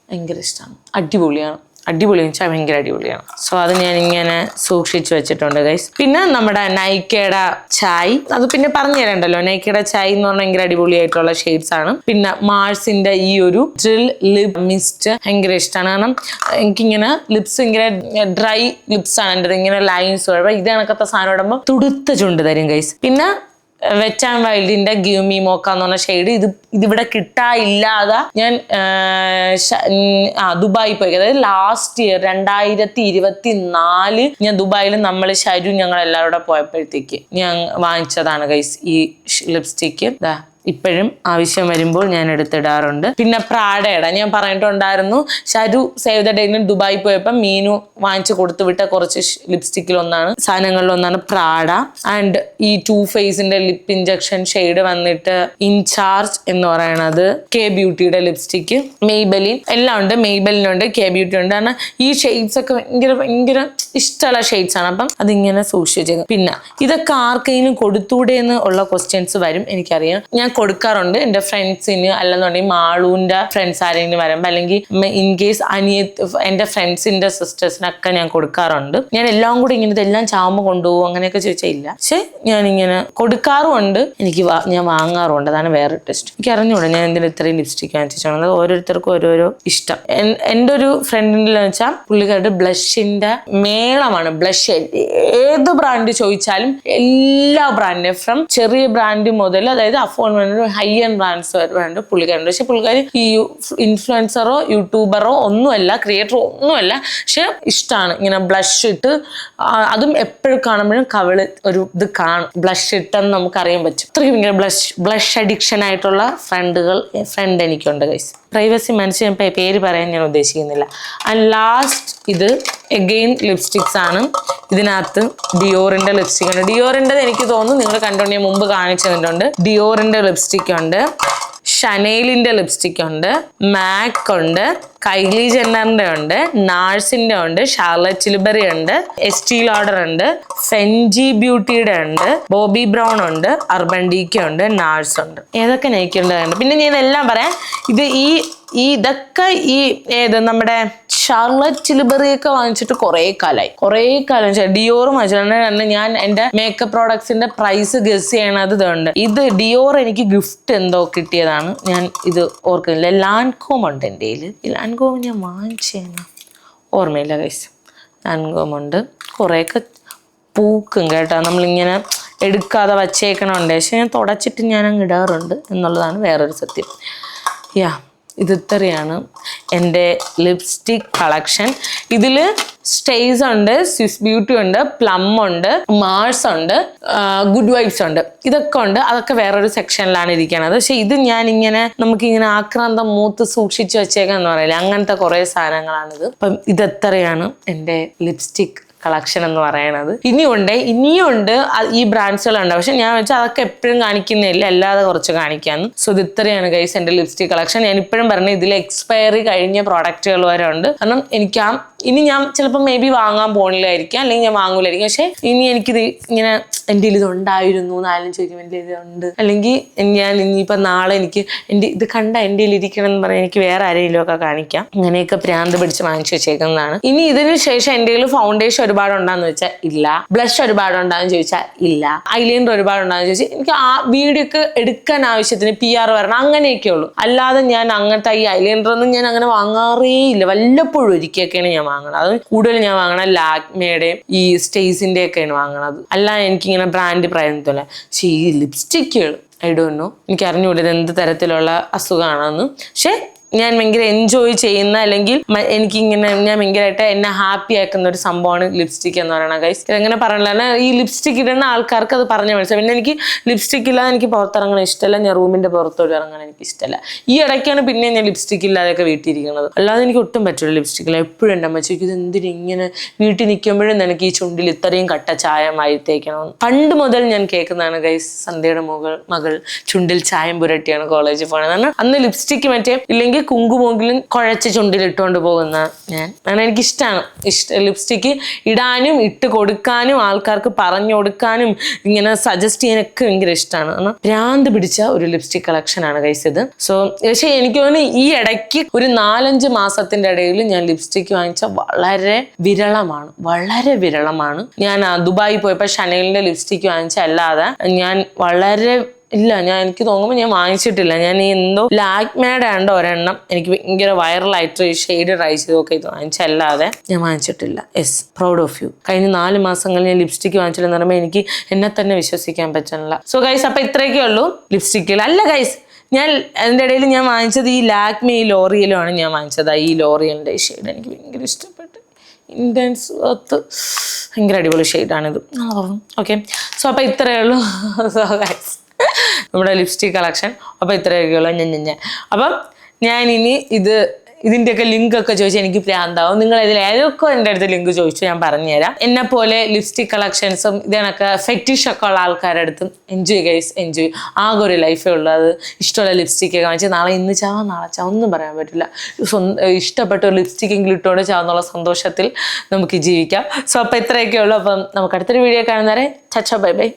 ഭയങ്കര ഇഷ്ടമാണ് അടിപൊളിയാണ്. അടിപൊളി വെച്ചാൽ ഭയങ്കര അടിപൊളിയാണ്. സോ അത് ഞാൻ ഇങ്ങനെ സൂക്ഷിച്ചു വെച്ചിട്ടുണ്ട് ഗൈസ് പിന്നെ നമ്മുടെ നൈക്കയുടെ ചായ്. അത് പിന്നെ പറഞ്ഞു തരണ്ടല്ലോ നൈക്കയുടെ ചായ് എന്ന് പറഞ്ഞാൽ ഭയങ്കര അടിപൊളിയായിട്ടുള്ള ഷെയ്ഡ്സ് ആണ്. പിന്നെ മാഴ്സിന്റെ ഈ ഒരു ഡ്രിൽ ലിപ് മിസ്റ്റ് ഭയങ്കര ഇഷ്ടമാണ് കാരണം എനിക്കിങ്ങനെ ലിപ്സ് ഭയങ്കര ഡ്രൈ ലിപ്സ് ആണ് എന്റെ ഇങ്ങനെ ലൈൻസ് ഇത് കണക്കത്തെ സാധനം ഇടുമ്പോൾ തുടുത്ത ചുണ്ട് തരും ഗൈസ് പിന്നെ വെറ്റ് ആൻഡ് വൈൽഡിന്റെ ഗിവ് മീ മോക്ക എന്ന് പറഞ്ഞ ഷെയ്ഡ് ഇത് ഇതിവിടെ കിട്ടാനില്ലാതെ ഞാൻ ദുബായി പോയി. അതായത് ലാസ്റ്റ് ഇയർ രണ്ടായിരത്തി ഇരുപത്തി നാല് ഞാൻ ദുബായിൽ നമ്മൾ ശരു ഞങ്ങൾ എല്ലാവരും പോയപ്പോഴത്തേക്ക് ഞാൻ വാങ്ങിച്ചതാണ് ഗൈസ് ഈ ലിപ്സ്റ്റിക്ക് ഇപ്പോഴും ആവശ്യം വരുമ്പോൾ ഞാൻ എടുത്തിടാറുണ്ട്. പിന്നെ പ്രാഡയുടെ ഞാൻ പറഞ്ഞിട്ടുണ്ടായിരുന്നു ഷരു സേവ് ദ ഡേറ്റിന് ദുബായി പോയപ്പോൾ മീനു വാങ്ങിച്ചു കൊടുത്തു വിട്ട കുറച്ച് ലിപ്സ്റ്റിക്കിൽ ഒന്നാണ് സാധനങ്ങളിൽ ഒന്നാണ് പ്രാഡ. ആൻഡ് ഈ ടു ഫേസിന്റെ ലിപ് ഇഞ്ചക്ഷൻ ഷെയ്ഡ് വന്നിട്ട് ഇൻചാർജ് എന്ന് പറയണത് കെ ബ്യൂട്ടിയുടെ ലിപ്സ്റ്റിക്ക് മെയ്ബലിൻ എല്ലാം ഉണ്ട് മെയ്ബലിനുണ്ട് കെ ബ്യൂട്ടി ഉണ്ട്. കാരണം ഈ ഷെയ്ഡ്സ് ഒക്കെ ഭയങ്കര ഭയങ്കര ഇഷ്ടമുള്ള ഷെയ്ഡ്സ് ആണ്. അപ്പം അതിങ്ങനെ സൂക്ഷിച്ചു പിന്നെ ഇതൊക്കെ ആർക്കെങ്കിലും കൊടുത്തൂടെ എന്ന് ഉള്ള ക്വസ്റ്റ്യൻസ് വരും എനിക്കറിയാം. ഞാൻ കൊടുക്കാറുണ്ട്. എന്റെ ഫ്രണ്ട്സിന് അല്ലെന്നുണ്ടെങ്കിൽ മാളൂന്റെ ഫ്രണ്ട്സ് ആരെങ്കിലും വരുമ്പോൾ അല്ലെങ്കിൽ ഇൻ കേസ് അനിയ എന്റെ ഫ്രണ്ട്സിന്റെ സിസ്റ്റേഴ്സിനൊക്കെ ഞാൻ കൊടുക്കാറുണ്ട്. ഞാൻ എല്ലാം കൂടി ഇങ്ങനെ ഇതെല്ലാം ചാവുമ്പോൾ കൊണ്ടുപോകും. അങ്ങനെയൊക്കെ ചോദിച്ചാൽ ഇല്ല. പക്ഷെ ഇങ്ങനെ കൊടുക്കാറുമുണ്ട്. എനിക്ക് ഞാൻ വാങ്ങാറുണ്ട് അതാണ് വേറെ ടെസ്റ്റ് എനിക്ക് അറിഞ്ഞൂടാ ഞാൻ എന്തിനാ ഇത്രയും ലിപ്സ്റ്റിക് വാങ്ങിച്ചിട്ടുണ്ട് ഓരോരുത്തർക്കും ഓരോരോ ഇഷ്ടം. എന്റെ ഒരു ഫ്രണ്ടിന്റെ വെച്ചാൽ പുള്ളിക്കാരുടെ ബ്ലഷിന്റെ മേളമാണ്. ബ്ലഷ് ഏത് ബ്രാൻഡ് ചോദിച്ചാലും എല്ലാ ബ്രാൻഡിനും ഫ്രം ചെറിയ ബ്രാൻഡ് മുതൽ അതായത് അഫോർഡ് ഹൈ എൻഡ് ബ്രാൻഡ്സ് വേണ്ട പുള്ളിക്കാരുണ്ട് പക്ഷെ പുള്ളിക്കാർ ഈ ഇൻഫ്ലുവൻസറോ യൂട്യൂബറോ ഒന്നുമല്ല ക്രിയേറ്ററോ ഒന്നുമല്ല. പക്ഷെ ഇഷ്ടമാണ് ഇങ്ങനെ ബ്ലഷ് ഇട്ട് അതും എപ്പോഴും കാണുമ്പോഴും കവിൾ ഒരു ഇത് കാണും. ബ്ലഷ് ഇട്ടെന്ന് നമുക്ക് അറിയാൻ പറ്റും. അത്രയും ഇങ്ങനെ ബ്ലഷ് ബ്ലഷ് അഡിക്ഷൻ ആയിട്ടുള്ള ഫ്രണ്ടുകൾ ഫ്രണ്ട് എനിക്കുണ്ട് ഗൈസ് പ്രൈവസി മനസ്സിൽ ഞാൻ പേര് പറയാൻ ഞാൻ ഉദ്ദേശിക്കുന്നില്ല. ആൻഡ് ലാസ്റ്റ് ഇത് എഗെയിൻ ലിപ്സ്റ്റിക്സ് ആണ്. ഇതിനകത്ത് ഡിയോറിന്റെ ലിപ്സ്റ്റിക് ഉണ്ട്. ഡിയോറിന്റെ എനിക്ക് തോന്നുന്നു നിങ്ങൾ കണ്ടുകൊണ്ട് ഞാൻ മുമ്പ് കാണിച്ചു ഡിയോറിന്റെ ലിപ്സ്റ്റിക് ഉണ്ട്. ഷനേലിന്റെ ലിപ്സ്റ്റിക് ഉണ്ട്. മാക് ഉണ്ട്. കൈലി ജെന്നറിന്റെ ഉണ്ട്. നാഴ്സിന്റെ ഉണ്ട്. ഷാർലറ്റ് ചിലിബറി ഉണ്ട്. എസ്റ്റീ ലോഡർ ഉണ്ട്. ഫെൻജി ബ്യൂട്ടിയുടെ ഉണ്ട്. ബോബി ബ്രൗൺ ഉണ്ട്. അർബൻ ഡീക്കെ ഉണ്ട്. നാഴ്സ് ഉണ്ട്. ഏതൊക്കെ നെയ്ക്കുണ്ട് പിന്നെ ഞാൻ എല്ലാം പറയാം. ഇത് ഈ ഈ ഇതൊക്കെ ഈ ഏത് നമ്മുടെ ഷാർലറ്റ് ചിലിബറി ഒക്കെ വാങ്ങിച്ചിട്ട് കുറേ കാലമായി കുറേ കാലം ഡിയോർ വാങ്ങിച്ചിട്ടുണ്ട് ഞാൻ എന്റെ മേക്കപ്പ് പ്രോഡക്ട്സിന്റെ പ്രൈസ് ഗസ് ചെയ്യണത് ഇതുണ്ട്. ഇത് ഡിയോർ എനിക്ക് ഗിഫ്റ്റ് എന്തോ കിട്ടിയതാണ്. ഞാൻ ഇത് ഓർക്കുന്നില്ല. ലാൻകോം ഉണ്ട് എന്റെ കയ്യിൽ ലാൻകോം ഞാൻ വാങ്ങിച്ചേന. ഓർമ്മയില്ല കൈസ് ലാൻകോം ഉണ്ട്. കുറേയൊക്കെ പൂക്കും കേട്ടോ. നമ്മളിങ്ങനെ എടുക്കാതെ വച്ചേക്കണമുണ്ട് പക്ഷെ ഞാൻ തുടച്ചിട്ട് ഞാൻ അങ്ങ് ഇടാറുണ്ട് എന്നുള്ളതാണ് വേറൊരു സത്യം. യാ ഇത് ഇത്രയാണ് എന്റെ ലിപ്സ്റ്റിക് കളക്ഷൻ ഇതിൽ സ്റ്റേസ് ഉണ്ട് സ്വിസ് ബ്യൂട്ടി ഉണ്ട് പ്ലം ഉണ്ട് മാഴ്സ് ഉണ്ട് ഗുഡ് വൈബ്സ് ഉണ്ട്. ഇതൊക്കെ ഉണ്ട്. അതൊക്കെ വേറൊരു സെക്ഷനിലാണ് ഇരിക്കുന്നത്. പക്ഷെ ഇത് ഞാൻ ഇങ്ങനെ നമുക്കിങ്ങനെ ആക്രാന്തം മൂത്ത് സൂക്ഷിച്ചു വെച്ചേക്കാന്ന് പറയില്ല? അങ്ങനത്തെ കുറേ സാധനങ്ങളാണിത്. അപ്പം ഇതെത്രയാണ് എന്റെ ലിപ്സ്റ്റിക് കളക്ഷൻ എന്ന് പറയണത്. ഇനിയുണ്ട് ഇനിയുണ്ട് ഈ ബ്രാൻഡ്സുകളുണ്ട്. പക്ഷെ ഞാൻ വെച്ചാൽ അതൊക്കെ എപ്പോഴും കാണിക്കുന്നില്ല. അല്ലാതെ കുറച്ച് കാണിക്കാന്ന്. സോ ഇത് ഇത്രയാണ് ഗൈസ് എന്റെ ലിപ്സ്റ്റിക് കളക്ഷൻ. ഞാൻ ഇപ്പോഴും പറഞ്ഞ ഇതിൽ എക്സ്പയറി കഴിഞ്ഞ പ്രോഡക്റ്റുകൾ വരെ ഉണ്ട്. കാരണം എനിക്ക് ആ ഇനി ഞാൻ ചിലപ്പോൾ മേ ബി വാങ്ങാൻ പോണില്ലായിരിക്കാം അല്ലെങ്കിൽ ഞാൻ വാങ്ങൂലായിരിക്കും. പക്ഷെ ഇനി എനിക്കിത് ഇങ്ങനെ എന്റെ ഇത് ഉണ്ടായിരുന്നു എന്നാലും ചോദിക്കും എന്റെ ഇത് ഉണ്ട്. അല്ലെങ്കിൽ ഞാൻ ഇനിയിപ്പോൾ നാളെ എനിക്ക് എന്റെ ഇത് കണ്ട എന്റെ ഇരിക്കണം എന്ന് പറഞ്ഞാൽ എനിക്ക് വേറെ ആരെങ്കിലും ഒക്കെ കാണിക്കാം. അങ്ങനെയൊക്കെ പ്രാന്ത് പിടിച്ച് വാങ്ങിച്ചു വെച്ചേക്കുന്നതാണ്. ഇനി ഇതിന് ശേഷം എന്റെ കയ്യിൽ ഫൗണ്ടേഷൻ ഒരുപാട് ഉണ്ടാന്ന് ചോദിച്ചാൽ ഇല്ല. ബ്ലഷ് ഒരുപാട് ഉണ്ടാന്ന് ചോദിച്ചാൽ ഇല്ല. ഐലൈനർ ഒരുപാട് ഉണ്ടാന്ന് ചോദിച്ചാൽ എനിക്ക് ആ വീഡിയോ ഒക്കെ എടുക്കാൻ ആവശ്യത്തിന് പി ആർ വരണം അങ്ങനെയൊക്കെ ഉള്ളൂ അല്ലാതെ ഞാൻ അങ്ങനത്തെ ഈ ഐലൈനർ ഒന്നും ഞാൻ അങ്ങനെ വാങ്ങാറേ ഇല്ല വല്ലപ്പോഴും ഒരിക്കലൊക്കെയാണ് ഞാൻ വാങ്ങണത്. അത് കൂടുതൽ ഞാൻ വാങ്ങണത് ലാക്മയുടെയും ഈ സ്റ്റേസിന്റെ ഒക്കെയാണ് വാങ്ങണത്. അല്ല എനിക്ക് ഇങ്ങനെ ബ്രാൻഡ് പ്രയോജനത്തില്ല പക്ഷേ ഈ ലിപ്സ്റ്റിക്കുകൾ ഐ നോ എനിക്ക് അറിഞ്ഞുകൂടി എന്ത് തരത്തിലുള്ള അസുഖമാണെന്ന് പക്ഷെ ഞാൻ ഭയങ്കര എൻജോയ് ചെയ്യുന്ന അല്ലെങ്കിൽ എനിക്ക് ഇങ്ങനെ ഞാൻ ഭയങ്കരമായിട്ട് എന്നെ ഹാപ്പി ആക്കുന്ന ഒരു സംഭവമാണ് ലിപ്സ്റ്റിക് എന്ന് പറയുന്നത് ഗൈസ് ഇതെങ്ങനെ പറഞ്ഞില്ല. ഈ ലിപ്സ്റ്റിക് ഇടുന്ന ആൾക്കാർക്ക് അത് പറഞ്ഞു മനസ്സിലായി പിന്നെ എനിക്ക് ലിപ്സ്റ്റിക് ഇല്ലാതെ എനിക്ക് പുറത്തിറങ്ങാൻ ഇഷ്ടമല്ല ഞാൻ റൂമിന്റെ പുറത്തോട്ട് ഇറങ്ങാൻ എനിക്ക് ഇഷ്ടമല്ല ഈ ഇടയ്ക്കാണ് പിന്നെ ഞാൻ ലിപ്സ്റ്റിക് ഇല്ലാതെയൊക്കെ വീട്ടിലിരിക്കുന്നത്. അല്ലാതെ എനിക്ക് ഒട്ടും പറ്റില്ല ലിപ്സ്റ്റിക് ഇല്ല എപ്പോഴും എന്റെ അമ്മ ചോദിക്കും ഇത് ഇങ്ങനെ വീട്ടിൽ നിൽക്കുമ്പോഴും എനിക്ക് ഈ ചുണ്ടിൽ ഇത്രയും കട്ട ചായമായി തേക്കണം പണ്ട് മുതൽ ഞാൻ കേൾക്കുന്നതാണ് ഗൈസ് സന്ധ്യയുടെ മകൾ മകൾ ചുണ്ടിൽ ചായം പുരട്ടിയാണ് കോളേജിൽ പോണത്. അന്ന് ലിപ്സ്റ്റിക് മറ്റേ ഇല്ലെങ്കിൽ കുങ്കുമെങ്കിലും കുഴച്ച് ചുണ്ടിലിട്ടുകൊണ്ട് പോകുന്ന ഞാൻ. അങ്ങനെ എനിക്ക് ഇഷ്ടമാണ് ഇഷ്ട ലിപ്സ്റ്റിക്ക് ഇടാനും ഇട്ട് കൊടുക്കാനും ആൾക്കാർക്ക് പറഞ്ഞു കൊടുക്കാനും ഇങ്ങനെ സജസ്റ്റ് ചെയ്യാനൊക്കെ ഭയങ്കര ഇഷ്ടമാണ് കാരണം ഭ്രാന്ത് പിടിച്ച ഒരു ലിപ്സ്റ്റിക് കളക്ഷനാണ് കഴിച്ചത് സോ പക്ഷേ എനിക്ക് തോന്നുന്നു ഈ ഇടയ്ക്ക് ഒരു നാലഞ്ച് മാസത്തിന്റെ ഇടയിൽ ഞാൻ ലിപ്സ്റ്റിക് വാങ്ങിച്ച വളരെ വിരളമാണ്. വളരെ വിരളമാണ്. ഞാൻ ദുബായി പോയപ്പോൾ ഷനലിന്റെ ലിപ്സ്റ്റിക് വാങ്ങിച്ച അല്ലാതെ ഞാൻ വളരെ ഇല്ല ഞാൻ എനിക്ക് തോന്നുമ്പോൾ ഞാൻ വാങ്ങിച്ചിട്ടില്ല. ഞാൻ ഈ എന്തോ ലാക്മേയുടെ ആണ്ട് ഒരെണ്ണം എനിക്ക് ഭയങ്കര വൈറലായിട്ട് ഷെയ്ഡ് ട്രൈ ചെയ്ത് നോക്കി ഇത് വാങ്ങിച്ചല്ലാതെ ഞാൻ വാങ്ങിച്ചിട്ടില്ല. യെസ് പ്രൗഡ് ഓഫ് യു കഴിഞ്ഞ നാല് മാസങ്ങളിൽ ഞാൻ ലിപ്സ്റ്റിക് വാങ്ങിച്ചില്ലെന്ന് പറയുമ്പോൾ എനിക്ക് എന്നെ തന്നെ വിശ്വസിക്കാൻ പറ്റുന്നില്ല സോ ഗൈസ് അപ്പം ഇത്രയൊക്കെ ഉള്ളൂ ലിപ്സ്റ്റിക്കിൽ അല്ല ഗൈസ് ഞാൻ അതിന്റെ ഇടയിൽ ഞാൻ വാങ്ങിച്ചത് ഈ ലാക്മി ഈ ലോറിയലുമാണ് ഞാൻ വാങ്ങിച്ചത്. ഈ ലോറിയലിന്റെ ഷെയ്ഡ് എനിക്ക് ഭയങ്കര ഇഷ്ടപ്പെട്ടു. ഇന്റൻസ് ഒത്ത് ഭയങ്കര അടിപൊളി ഷെയ്ഡാണിത് ഓക്കെ സോ അപ്പോൾ ഇത്രയേ ഉള്ളൂ. [LAUGHS] സോ ഗൈസ് നമ്മുടെ ലിപ്സ്റ്റിക് കളക്ഷൻ അപ്പോൾ ഇത്രയൊക്കെ ഉള്ളൂ ഞാൻ ഞാൻ അപ്പം ഞാൻ ഇനി ഇത് ഇതിന്റെയൊക്കെ ലിങ്ക് ഒക്കെ ചോദിച്ചാൽ എനിക്ക് പ്രാന്താവും. നിങ്ങൾ ഇതിൽ ഏതൊക്കെ എന്റെ അടുത്ത് ലിങ്ക് ചോദിച്ചു ഞാൻ പറഞ്ഞുതരാം. എന്നെ പോലെ ലിപ്സ്റ്റിക് കളക്ഷൻസും ഇതിനൊക്കെ ഫെറ്റിഷ് ഒക്കെ ഉള്ള ആൾക്കാരുടെ അടുത്തും എൻജോയ് ഗൈസ് എൻജോയ് ആകെ ഒരു ലൈഫേ ഉള്ളൂ അത്. ഇഷ്ടമുള്ള ലിപ്സ്റ്റിക്കൊക്കെ വാങ്ങിച്ച് നാളെ ഇന്ന് ചാവാം നാളെ ചാവാം ഒന്നും പറയാൻ പറ്റില്ല. സ്വന്തം ഇഷ്ടപ്പെട്ട ഒരു ലിപ്സ്റ്റിക് എങ്കിലും ഇട്ടുകൊണ്ട് ചാവുന്നുള്ള സന്തോഷത്തിൽ നമുക്ക് ജീവിക്കാം. സോ അപ്പോൾ ഇത്രയൊക്കെ ഉള്ളൂ അപ്പം നമുക്ക് അടുത്തൊരു വീഡിയോ കാണുന്നവരെ ചച്ച ബൈ ബൈ